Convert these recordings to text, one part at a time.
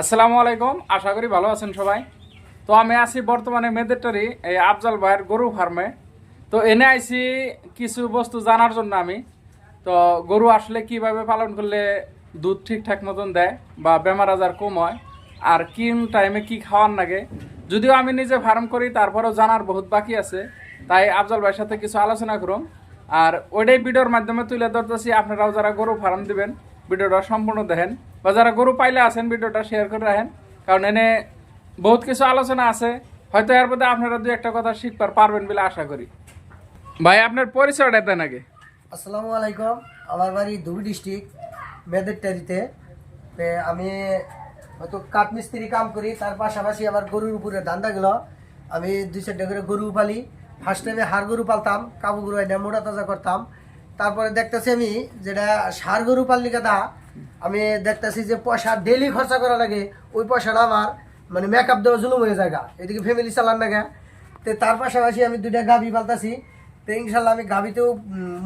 আসসালামু আলাইকুম, আশা করি ভালো আছেন সবাই। তো আমি আছি বর্তমানে মেদেরটারি এই আফজাল ভাইয়ের গরু ফার্মে। তো এনে আইছি কিছু বস্তু জানার জন্য আমি। তো গরু আসলে কীভাবে পালন করলে দুধ ঠিকঠাক মতন দেয় বা বেমার আজার কম হয়, আর কোন টাইমে কি খাওয়ার লাগে যদিও আমি নিজে ফার্ম করি, তারপরেও জানার বহুত বাকি আছে। তাই আফজাল ভাইয়ের সাথে কিছু আলোচনা করুন আর ওইটাই ভিডিওর মাধ্যমে তুলে ধরতেছি, আপনারাও যারা গরু ফার্ম দিবেন, ভিডিওটা সম্পূর্ণ দেখেন। বা যারা গরু পাইলে আছেন, ভিডিওটা শেয়ার করে রাখেন। কারণ এনে বহুত কিছু আলোচনা আছে। হয়তো এর মধ্যে আপনারা দু একটা কথা শিখবার পারবেন বলে আশা করি। ভাই, আপনার পরিচয়টা দেন আগে। আসসালামু আলাইকুম। আমার বাড়ি ধুবি ডিস্ট্রিক্ট মেদেরটারিতে তে আমি হয়তো কাঠমিস্ত্রি কাম করি, তার পাশাপাশি আমার গরুর উপরে ধান্দা গেল। আমি দুই চারটা করে গরু পালি। ফার্স্ট টাইমে হাড় গরু পালতাম কাবু গরু মোটা তাজা করতাম। তারপরে দেখতেছি আমি যেটা সার গরু পাললি কথা, আমি দেখতেছি যে পয়সা ডেলি খরচা করা লাগে, ওই পয়সাটা আমার মানে মেকআপ দেওয়া জুলুম হয়ে জায়গা এদিকে ফ্যামিলি চালান না গা। তো তার পাশাপাশি আমি দুইটা গাভি পালতাছি। তো ইনশাল্লাহ আমি গাভিতেও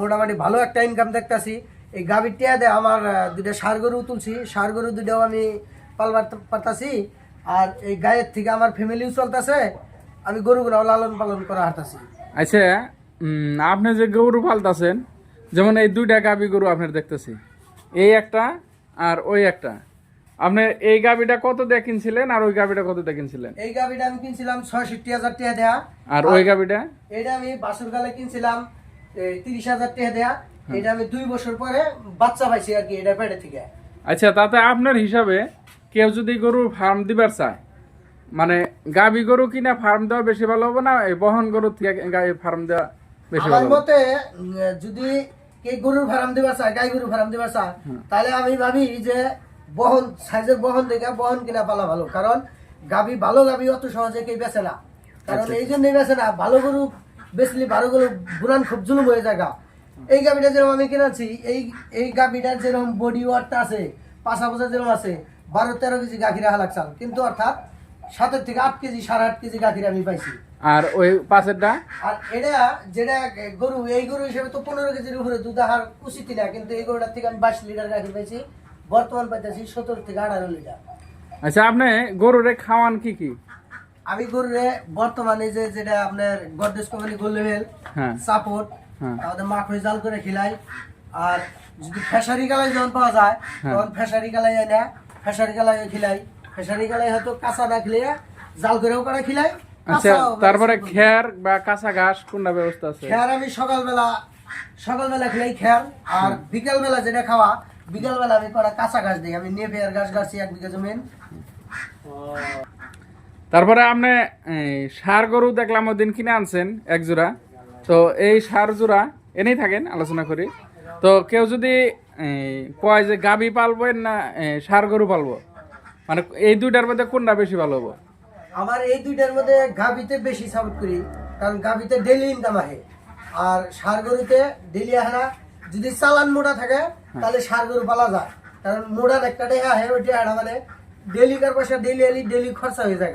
মোটামুটি ভালো একটা ইনকাম দেখতাছি। এই গাভির টিয়া দিয়ে আমার দুইটা সার গরু তুলছি। সার গরু দুইটাও আমি পালবার পারতাছি। আর এই গায়ের থেকে আমার ফ্যামিলিও চলতেছে। আমি গরুগুলো লালন পালন করা হারতাছি আচ্ছা আপনি যে গরু পালতাছেন যেমন এই দুইটা গাবি গরু আপনার দেখতেছি। এই একটা আর ওই একটা। আপনি এই গাবিটা কত দিয়ে কিনছিলেন আর ওই গাবিটা কত দিয়ে কিনছিলেন? এই গাভিটা আমি কিনছিলাম ছয়ষট্টি হাজার টাকা দেয়া। আর ওই গাবিটা? এটা আমি বাসুর গালে কিনছিলাম তিরিশ হাজার টাকা দেয়া। এটা আমি দুই বছর পরে বাচ্চা পাইছি আর কি এটা পেটে থেকে। আচ্ছা তাতে আপনার হিসাবে কেউ যদি গরু ফার্ম দিবার চায় মানে গাবি গরু কিনা ফার্ম দেওয়া বেশি ভালো হবে না এই বহন গরু থেকে ফার্ম দেওয়া বেশি ভালো হবে? মতে যদি কে গরুর ফার্ম দিবা চায় গাই গরু ফার্ম দিবা চায় তাহলে আমি ভাবি যে বহন সাইজের বহন দেখে বহন কিনা পালা ভালো। কারণ গাবি ভালো গাবি অত সহজে কেউ বেচে না। কারণ আচ্ছা। এই জন্যই বেচে না। ভালো গরু বেচলি ভালো গরু বুড়ান খুব জুলুম হয়ে যায় গা। এই গাবিটা যেরকম আমি কিনেছি এই এই গাবিটার যেরকম বডি ওয়ারটা আছে পাশা পাশা যেরকম আছে বারো তেরো কেজি গাখির রাখা লাগছাল কিন্তু অর্থাৎ সাতের থেকে আট কেজি সাড়ে আট কেজি গাখির আমি পাইছি। আর ওই পাশেরটা আর এটা যেটা গরু এই গরু হিসেবে তো পনেরো কেজির উপরে দুধ আহার উচিত না কিন্তু এই গরুটার থেকে আমি বাইশ লিটার গাখি পেয়েছি বর্তমান পাইতেছি সতেরো থেকে আঠারো লিটার। আচ্ছা আপনি গরুরে খাওয়ান কি কি? আমি গরুরে বর্তমানে যে যেটা আপনার গডরেজ কোম্পানি গোল লেভেল হ্যাঁ। সাপোর্ট হ্যাঁ। আমাদের মাখড়ি জাল করে খিলাই আর যদি ফেসারি গালাই যখন পাওয়া যায় হ্যাঁ। তখন ফেসারি গালাই এনে ফেসারি গালাই খিলাই। ফেসারি গালাই হয়তো কাঁচা না খিলিয়ে জাল করেও করে খিলাই আচ্ছা তারপরে খের বা কাঁচা ঘাস কোনটা ব্যবস্থা আছে? খেয়ার আমি সকালবেলা সকালবেলা খেলাই খেয়ার। আর বিকালবেলা যেটা খাওয়া বিকালবেলা আমি কটা কাঁচা ঘাস দিই আমি নেপিয়ার ঘাস গাছি এক বিঘা জমিন। তারপরে আপনি সার গরু দেখলাম ওই দিন কিনে আনছেন এক জোড়া। তো এই সার জোড়া এনেই থাকেন আলোচনা করি। তো কেউ যদি কয় যে গাবি পালবেন না সার গরু পালবো? মানে এই দুইটার মধ্যে কোনটা বেশি ভালো হব? আমার এই দুইটার মধ্যে গাভিতে বেশি সাপোর্ট করি কারণ গাভিতে ডেলি ইনকাম আহে। আর সার গরুতে ডেলি আহে না যদি চালান মোটা থাকে তাহলে সার গরু পালা যায়। কারণ মোড়ার একটা ডেহা আহে ওই ডেহাটা মানে ডেলি কার পয়সা ডেলি এলি ডেলি খরচা হয়ে যায়।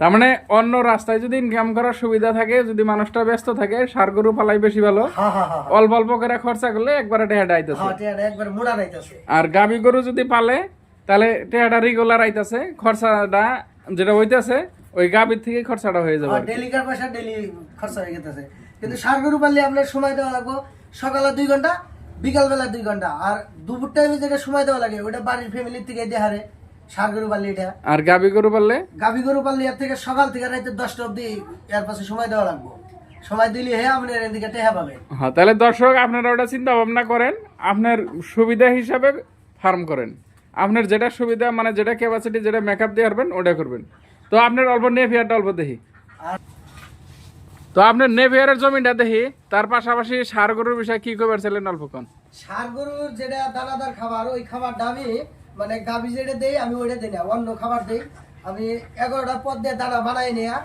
তার মানে অন্য রাস্তায় যদি ইনকাম করার সুবিধা থাকে যদি মানুষটা ব্যস্ত থাকে সার গরু পালাই বেশি ভালো। অল্প অল্প করে খরচা করলে একবারে টেহাটা আইতেছে। হ্যাঁ আর গাবি গরু যদি পালে তাহলে টেহাটা রেগুলার আইতাছে খরচাটা যেটা হইতাছে ওই গাবির থেকে খরচাটা হয়ে যাবে ডেলিকার পয়সা ডেলি খরচা হয়ে গেতেছে। কিন্তু সার গরু পারলে আপনার সময় দেওয়া লাগবো সকালে দুই ঘণ্টা বিকাল বেলা দুই ঘণ্টা। আর দুপুর টাইমে যেটা সময় দেওয়া লাগে ওটা বাড়ির ফ্যামিলির থেকে দেহারে সার গরু পারলে এটা। আর গাবি গরু পাললে? গাভী গরু পারলে এর থেকে সকাল থেকে রাতে দশটা অব্দি এর পাশে সময় দেওয়া লাগবো। সময় দিলে হে আপনার এদিকে টেহা পাবে। হ্যাঁ তাহলে দর্শক আপনারা ওটা চিন্তা ভাবনা করেন আপনার সুবিধা হিসাবে ফার্ম করেন। আপনার যেটা সুবিধা মানে যেটা ক্যাপাসিটি যেটা মেকআপ দিয়ে পারবেন ওটা করবেন। তো আপনার অল্প নেভিয়ারটা অল্প দেখি। তো আপনার নেভিয়ারের জমিটা দেখি তার পাশাপাশি সার গরুর বিষয়ে কি করবার ছিলেন অল্প কন? সার গরুর যেটা দানাদার খাবার ওই খাবারটা আমি মানে গাভী যেটা দেই আমি ওইটা দিই না অন্য খাবার দেই। আমি এগারোটা পদ দিয়ে দানা বানাই নেয়া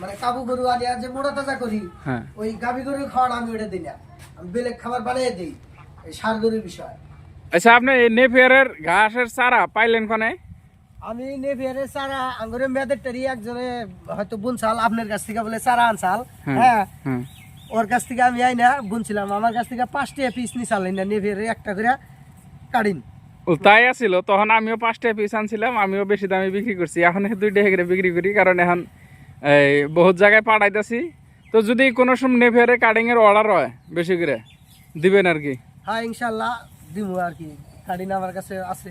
মানে কাবু গরু আনিয়া যে মোড়া তাজা করি হ্যাঁ। ওই গাভী গরুর খাবার আমি ওইটা দিই না। আমি বেলেগ খাবার বানিয়ে দিই এই সার গরুর বিষয়। আচ্ছা আপনি এই নেভিয়ারের ঘাসের চারা পাইলেন কনে? আমি নেভিয়ারে চারা আঙ্গুরে মেয়েদের টারি একজনে হয়তো বুনছাল আপনার কাছ থেকে বলে চারা আনছাল। হ্যাঁ। ওর কাছ থেকে আমি আই না বুনছিলাম। আমার কাছ থেকে পাঁচটা পিস নিছাল না নেভিয়ারে একটা করে কাটিন। তাই আছিল তখন আমিও পাঁচটা পিস আনছিলাম আমিও বেশি দামে বিক্রি করছি। এখন দুই টাকা করে বিক্রি করি কারণ এখন এই বহুত জায়গায় পাঠাইতেছি। তো যদি কোনো সময় নেভিয়ারে কাটিং এর অর্ডার হয় বেশি করে দিবেন আর কি। হ্যাঁ ইনশাল্লাহ। দিব আর কি। কাটিং আমার কাছে আছে।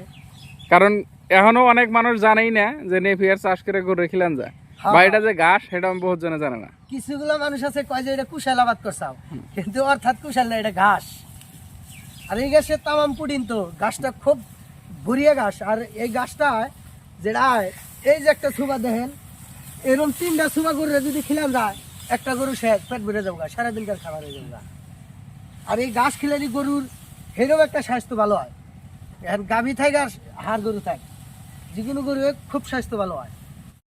কারণ এখনও অনেক মানুষ জানেই না যে নেভিয়ার চাষ করে গরু খিলান যায়। হ্যাঁ। বা এটা যে ঘাস সেটা বহুত জনে জানে না। কিছুগুলো মানুষ আছে কয় যে এটা কুশাল আবাদ করছাও কিন্তু অর্থাৎ কুশাল না এটা ঘাস। আর এই গাছের তামাম পুডিন তো। গাছটা খুব ভুরিয়া ঘাস। আর এই গাছটা যেটা হয়, এই যে একটা থুবা দেখেন এরকম তিনটা থুবা গরুরে যদি খিলান যায় একটা গরু শেষ পেট ভরে যাব সারাদিনকার খাবার হয়ে যাব। আর এই ঘাস খিলানি গরুর হেরেও একটা স্বাস্থ্য ভালো হয়। এখন গাভী থাকে আর হাড় গরু থাকে যে কোনো গরু খুব স্বাস্থ্য ভালো হয়।